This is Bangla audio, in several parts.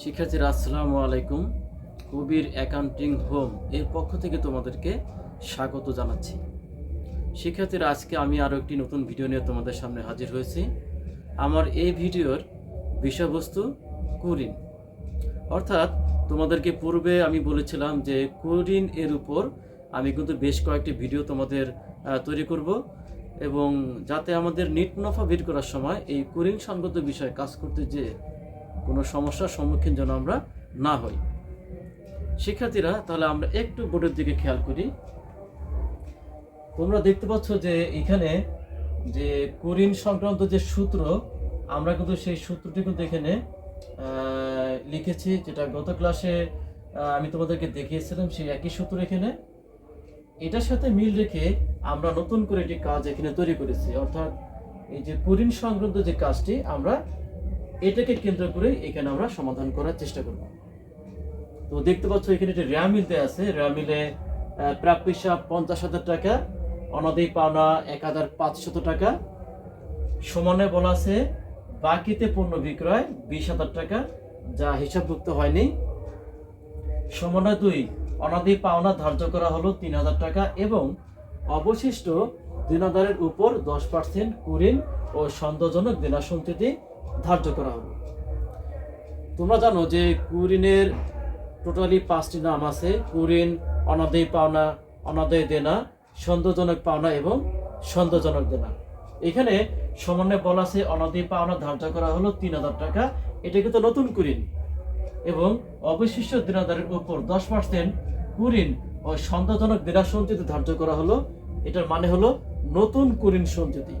শিক্ষার্থীরা আসসালামু আলাইকুম। কবির অ্যাকাউন্টিং হোম এর পক্ষ থেকে তোমাদেরকে স্বাগত জানাচ্ছি। শিক্ষার্থীরা আজকে আমি আরও একটি নতুন ভিডিও নিয়ে তোমাদের সামনে হাজির হয়েছি। আমার এই ভিডিওর বিষয়বস্তু কুরিন। অর্থাৎ তোমাদেরকে পূর্বে আমি বলেছিলাম যে কুরিন এর উপর আমি কিন্তু বেশ কয়েকটি ভিডিও তোমাদের তৈরি করব এবং যাতে আমাদের নিট মুনাফা বের করার সময় এই কুরিন সংগত বিষয়ে কাজ করতে যে কোনো সমস্যার সম্মুখীন যেন আমরা না হই। শিক্ষার্থীরা, তাহলে আমরা একটু বোর্ডের দিকে খেয়াল করি। তোমরা দেখতে পাচ্ছ যে এখানে যে কুরিন সংক্রান্ত যে সূত্র, আমরা কিন্তু সেই সূত্রটি কিন্তু এখানে লিখেছি, যেটা গত ক্লাসে আমি তোমাদেরকে দেখিয়েছিলাম সেই একই সূত্র এখানে। এটার সাথে মিল রেখে আমরা নতুন করে একটি কাজ এখানে তৈরি করেছি। অর্থাৎ এই যে কুরিন সংক্রান্ত যে কাজটি, আমরা এটাকে কেন্দ্র করে এখানে আমরা সমাধান করার চেষ্টা করব। তো দেখতে পাচ্ছ, এখানে একটি র্যামিল দেওয়া আছে। র্যামিলে প্রাপ্য হিসাব পঞ্চাশ হাজার টাকা, অনাদি পাওনা এক হাজার পাঁচশত টাকা। সমানে বলা আছে, বাকিতে পণ্য বিক্রয় বিশ হাজার টাকা, যা হিসাবভুক্ত হয়নি। সমানে দুই, অনাদি পাওনা ধার্য করা হলো তিন হাজার টাকা এবং অবশিষ্ট দিনাদারের উপর দশ পার্সেন্ট কুরিন ও সন্দেহজনক দেনা সঞ্চিতি ধার্য করা হলো তোমরা জানো যে কুরিনের টোটালি পাঁচটি নাম আছে। কুরিন, অনাদেয় পাওনা, অনাদেয় দেনা, সন্দেহজনক পাওনা এবং সন্দেহজনক দেনা। এখানে সমন্বয়ে বলা আছে, অনাদেয় পাওনা ধার্য করা হলো তিন হাজার টাকা। এটা কিন্তু নতুন কুরিন। এবং অবশিষ্ট দিনাদারের উপর দশ পার্সেন্ট কুরিন ও সন্দেহজনক দেনা সঞ্চিতি ধার্য করা হলো। এটার মানে হলো নতুন কুরিন সঞ্চিতি।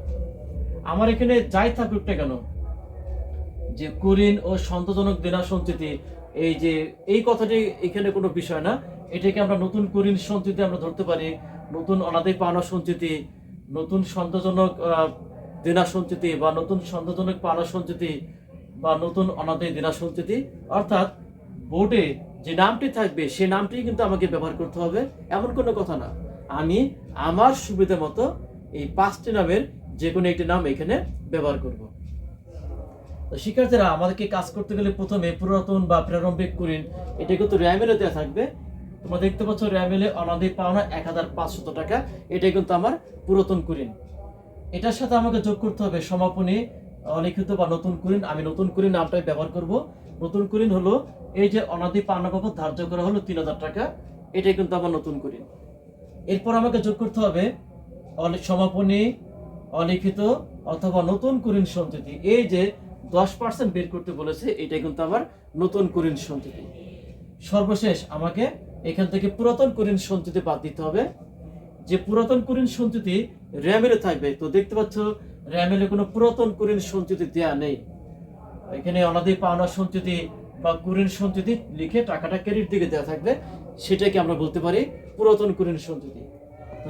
আমার এখানে যাই থাকুক না কেন যে কুরিন ও সন্তজনক দেনা সঞ্চিতি এই যে এই কথাটি এখানে কোনো বিষয় না। এটাকে আমরা নতুন কুরিন সঞ্চিতি আমরা ধরতে পারি নতুন অনাদায় পাওনা সঞ্চিতি নতুন সন্তজনক আহ, দেনা সঞ্চিতি বা নতুন সন্তজনক পাওনা সঞ্চিতি বা নতুন অনাদায় দেনা সঞ্চিতি অর্থাৎ বোর্ডে যে নামটি থাকবে সে নামটি কিন্তু আমাকে ব্যবহার করতে হবে এমন কোনো কথা না। আমি আমার সুবিধা মতো এই পাঁচটি নামের যে কোনো একটি নাম এখানে ব্যবহার করব। শিক্ষার্থীরা, আমাদেরকে কাজ করতে গেলে প্রথমে পুরাতন বা প্রারম্ভিক কুরিন, এটা কিন্তু র্যামেলে দেওয়া থাকবে। তোমরা দেখতে পাচ্ছ র্যামেলে অনাদি পাওনা এক হাজার পাঁচশত টাকা। এটাই কিন্তু আমার পুরাতন কুরিন। এটার সাথে আমাকে যোগ করতে হবে সমাপনী, অলিখিত বা নতুন কুরিন। আমি নতুন কুরিন নামটাই ব্যবহার করব। নতুন কুরিন হলো, এই যে অনাদি পাওনা বাবদ ধার্য করা হলো তিন হাজার টাকা। এটাই কিন্তু আমার নতুন কুরিন। এরপর আমাকে যোগ করতে হবে সমাপনী, অলিখিত অথবা নতুন কুরিন সঞ্চিতি। এই যে দশ পার্সেন্ট বের করতে বলেছে, এটাই কিন্তু আমার নতুন কুরিন সঞ্চিতি। সর্বশেষ আমাকে এখান থেকে পুরাতন কুরিন সঞ্চিতি বাদ দিতে হবে। যে পুরাতন কুরিন সঞ্চিতি র্যামেলে থাকবে, তো দেখতে পাচ্ছ র্যামেলে কোনো পুরাতন কুরিন সঞ্চিতি দেয়া নেই। এখানে অনাদি পাওনা সঞ্চিতি বা কুরিন সঞ্চিতি লিখে টাকাটা ক্রেডিট দিকে দেওয়া থাকবে, সেটাকে আমরা বলতে পারি পুরাতন কুরিন সঞ্চিতি।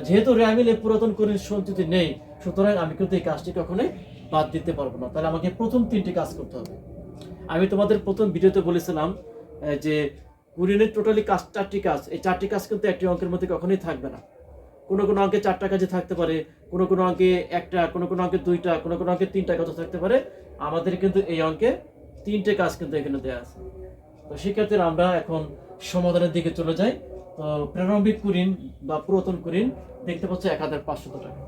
যেহেতু র্যামিলে পুরাতন কুরিন সঞ্চিতি নেই, সুতরাং আমি কিন্তু এই কাজটি কখনোই বাদ দিতে পারব না। তাহলে আমাকে প্রথম তিনটি কাজ করতে হবে। আমি তোমাদের প্রথম ভিডিওতে বলেছিলাম যে কুরিনের টোটালি কাজ, চারটি কাজ। এই চারটি কাজ কিন্তু একটি অঙ্কের মধ্যে কখনোই থাকবে না। কোনো কোনো অঙ্কে চারটা কাজে থাকতে পারে, কোনো কোনো অঙ্কে একটা, কোনো কোনো অঙ্কে দুইটা, কোনো কোনো অঙ্কে তিনটা কাজ থাকতে পারে। আমাদের কিন্তু এই অঙ্কে তিনটে কাজ কিন্তু এখানে দেওয়া আছে। তো শিক্ষার্থীরা আমরা এখন সমাধানের দিকে চলে যাই। তো প্রারম্ভিক কুরিন বা পুরাতন কুরিন দেখতে পাচ্ছ এক হাজার পাঁচশত টাকা।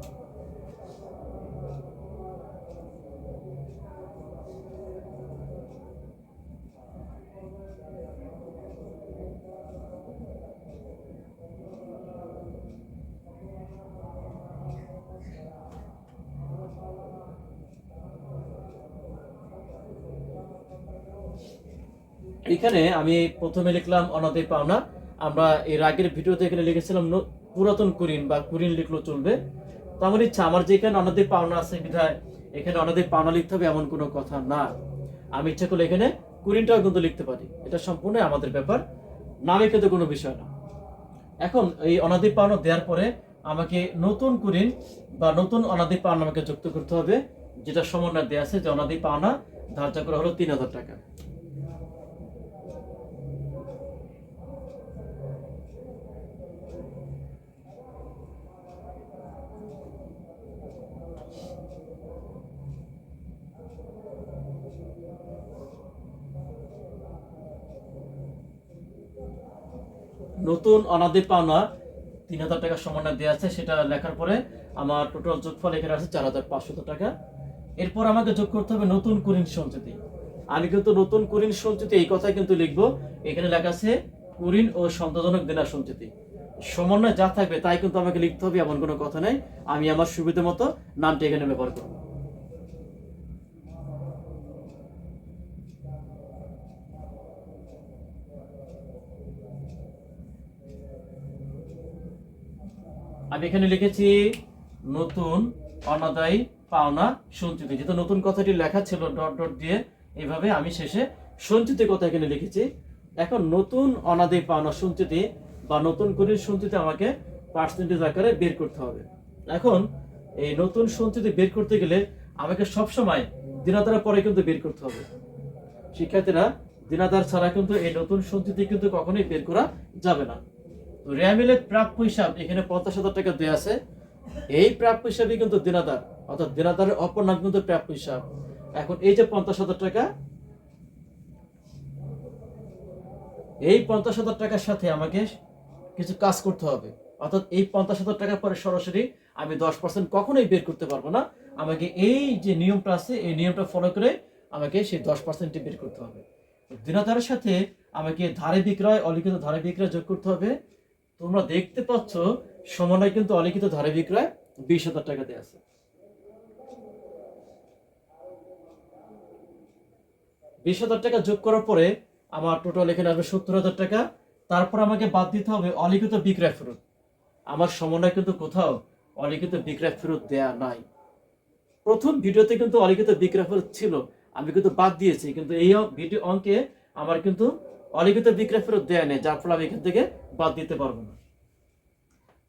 এখানে আমি প্রথমে লিখলাম অনাদি পাওনা। আমরা এর আগের ভিডিওতে এখানে লিখেছিলাম পুরাতন কুরিন বা কুরিন লিখলেও চলবে। তো আমার ইচ্ছা, আমার যেখানে অনাদি পাওনা আছে বিধায় এখানে অনাদি পাওনা লিখতে হবে এমন কোনো কথা না। আমি ইচ্ছা করলে এখানে কুরিনটাও কিন্তু লিখতে পারি। এটা সম্পূর্ণ আমাদের ব্যাপার, নামে কিন্তু কোনো বিষয় না। এখন এই অনাদি পাওনা দেওয়ার পরে আমাকে নতুন কুরিন বা নতুন অনাদি পাওনা আমাকে যুক্ত করতে হবে, যেটা সমন্বয় দেওয়া আছে যে অনাদি পাওনা ধার্য করা হলো তিন হাজার টাকা। নতুন অনাদি পাওনা তিন হাজার টাকা সমন্বয় দেওয়া আছে, সেটা লেখার পরে আমার টোটাল যোগফল এখানে আছে চার হাজার পাঁচশত টাকা। এরপর আমাকে যোগ করতে হবে নতুন কুরিন সঞ্চিতি। আমি কিন্তু নতুন কুরিন সঞ্চিতি এই কথাই কিন্তু লিখব। এখানে লেখা আছে, কুরিন ও সন্তোষজনক দেনা সঞ্চিতি। সমন্বয় যা থাকবে তাই কিন্তু আমাকে লিখতে হবে, এমন কোনো কথা নেই। আমি আমার সুবিধা মতো নামটি এখানে ব্যবহার করব। আমি এখানে লিখেছি নতুন অনাদায়ী পাওনা সঞ্চিতি। যেহেতু নতুন কথাটি লেখা ছিল ডট ডট দিয়ে, এইভাবে আমি শেষে সঞ্চিতি কথা এখানে লিখেছি। এখন নতুন অনাদায়ী পাওনা সঞ্চিতি বা নতুন করে সঞ্চিতি আমাকে পার্সেন্টেজ আকারে বের করতে হবে। এখন এই নতুন সঞ্চিতি বের করতে গেলে আমাকে সবসময় দিনাদার পরে কিন্তু বের করতে হবে। শিক্ষার্থীরা, দিনাদার ছাড়া কিন্তু এই নতুন সঞ্চিতি কিন্তু কখনোই বের করা যাবে না। র্যামিলের প্রাপ্য হিসাব এখানে পঞ্চাশ হাজার টাকা দেওয়া আছে। এই প্রাপ্য হিসাবে কিন্তু দিনাদার, অর্থাৎ দিনাদারের অপর নাম কিন্তু প্রাপ্য হিসাব। এখন এই যে পঞ্চাশ হাজার টাকা, এই পঞ্চাশ হাজার টাকার সাথে আমাকে কিছু কাজ করতে হবে। অর্থাৎ এই পঞ্চাশ হাজার টাকা পরে সরাসরি আমি দশ পার্সেন্ট কখনোই বের করতে পারব না। আমাকে এই যে নিয়মটা আছে, এই নিয়মটা ফলো করে আমাকে সেই দশ পার্সেন্টটি বের করতে হবে। দিনাদারের সাথে আমাকে ধারে বিক্রয়, অলিখিত ধারে বিক্রয় যোগ করতে হবে। তোমরা দেখতে পাচ্ছ, সমন্বয় কিন্তু অলিখিত ধারে বিক্রয় বিশ হাজার টাকা দিয়ে আছে। বিশ হাজার টাকা যোগ করার পরে আমার টোটাল এখানে আসবে সত্তর হাজার টাকা। তারপর আমাকে বাদ দিতে হবে অলিখিত বিক্রয় ফেরত। আমার সমন্বয় কিন্তু কোথাও অলিখিত বিক্রয় ফেরত দেয়া নাই। প্রথম ভিডিওতে কিন্তু অলিখিত বিক্রয় ফেরত ছিল, আমি কিন্তু বাদ দিয়েছি, কিন্তু এই ভিডিও অঙ্কে আমার কিন্তু অলিখিত বিক্রয় ফেরত দেয়া নেই, যার ফলে আমি এখান থেকে বাদ দিতে পারব না।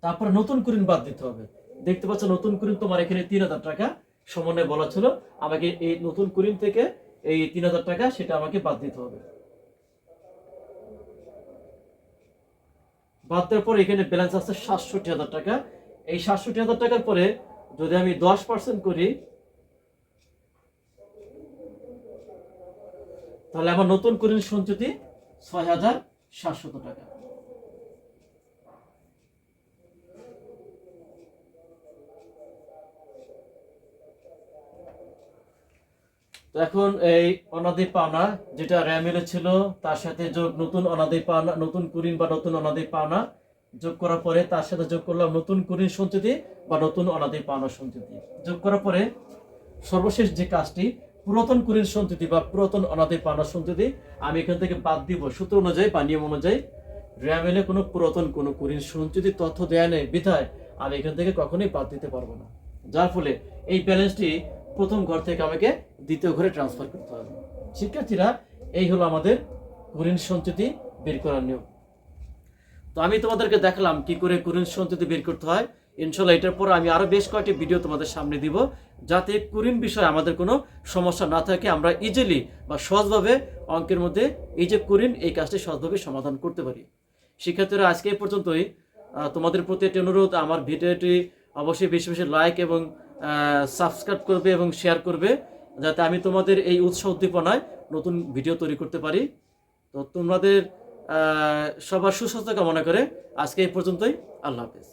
তারপরে নতুন কুরিন বাদ দিতে হবে। দেখতে পাচ্ছ, নতুন কুরিন তোমার এখানে তিন হাজার টাকা সমন্বয় বলা ছিল। আমাকে এই নতুন কুরিন থেকে এই তিন হাজার টাকা সেটা আমাকে বাদ দিতে হবে। বাদ দেওয়ার পর এখানে ব্যালেন্স আছে সাতষট্টি হাজার টাকা। এই সাতষট্টি হাজার টাকার পরে যদি আমি দশ পার্সেন্ট করি, তাহলে আমার নতুন কুরিন সঞ্চিতি ছয় হাজার সাতশত টাকা। এখন এই অনাদি পাওনা, যেটা র্যামের ছিল, তার সাথে যোগ নতুন অনাদি পাওনা, নতুন কুরিন বা নতুন অনাদি পাওনা যোগ করার পরে তার সাথে যোগ করলাম নতুন কুরিন সঞ্চিতি বা নতুন অনাদি পাওনা সঞ্চিতি। যোগ করার পরে সর্বশেষ যে কাজটি পুরাতন কুরিন সঞ্চিতি বা পুরাতন অনাদি পানা সঞ্চিতি আমি এখান থেকে বাদ দিব। সূত্র অনুযায়ী বা নিয়ম অনুযায়ী র্যামেলে কোনো পুরাতন কোনো কুরিন সঞ্চিতি তথ্য দেয়া নেই, বিধায় আমি এখান থেকে কখনোই বাদ দিতে পারব না। যার ফলে এই ব্যালেন্সটি প্রথম ঘর থেকে আমাকে দ্বিতীয় ঘরে ট্রান্সফার করতে হবে। শিক্ষার্থীরা, এই হলো আমাদের কুরিন সঞ্চিতি বের করার নিয়ম। তো আমি তোমাদেরকে দেখালাম কি করে কুরিন সঞ্চিতি বের করতে হয়। ইনশাল্লাহ এটার পর আমি আরও বেশ কয়েকটি ভিডিও তোমাদের সামনে দিব, যাতে কুরিন বিষয়ে আমাদের কোনো সমস্যা না থাকে। আমরা ইজিলি বা সহজভাবে অঙ্কের মধ্যে এই যে কুরিন এই কাজটি সহজভাবে সমাধান করতে পারি। শিক্ষার্থীরা, আজকে এই পর্যন্তই। তোমাদের প্রতি একটি অনুরোধ, আমার ভিডিওটি অবশ্যই বেশি বেশি লাইক এবং সাবস্ক্রাইব করবে এবং শেয়ার করবে, যাতে আমি তোমাদের এই উৎসাহ উদ্দীপনায় নতুন ভিডিও তৈরি করতে পারি। তো তোমাদের সবার সুস্বাস্থ্য কামনা করে আজকে এই পর্যন্তই। আল্লাহ হাফেজ।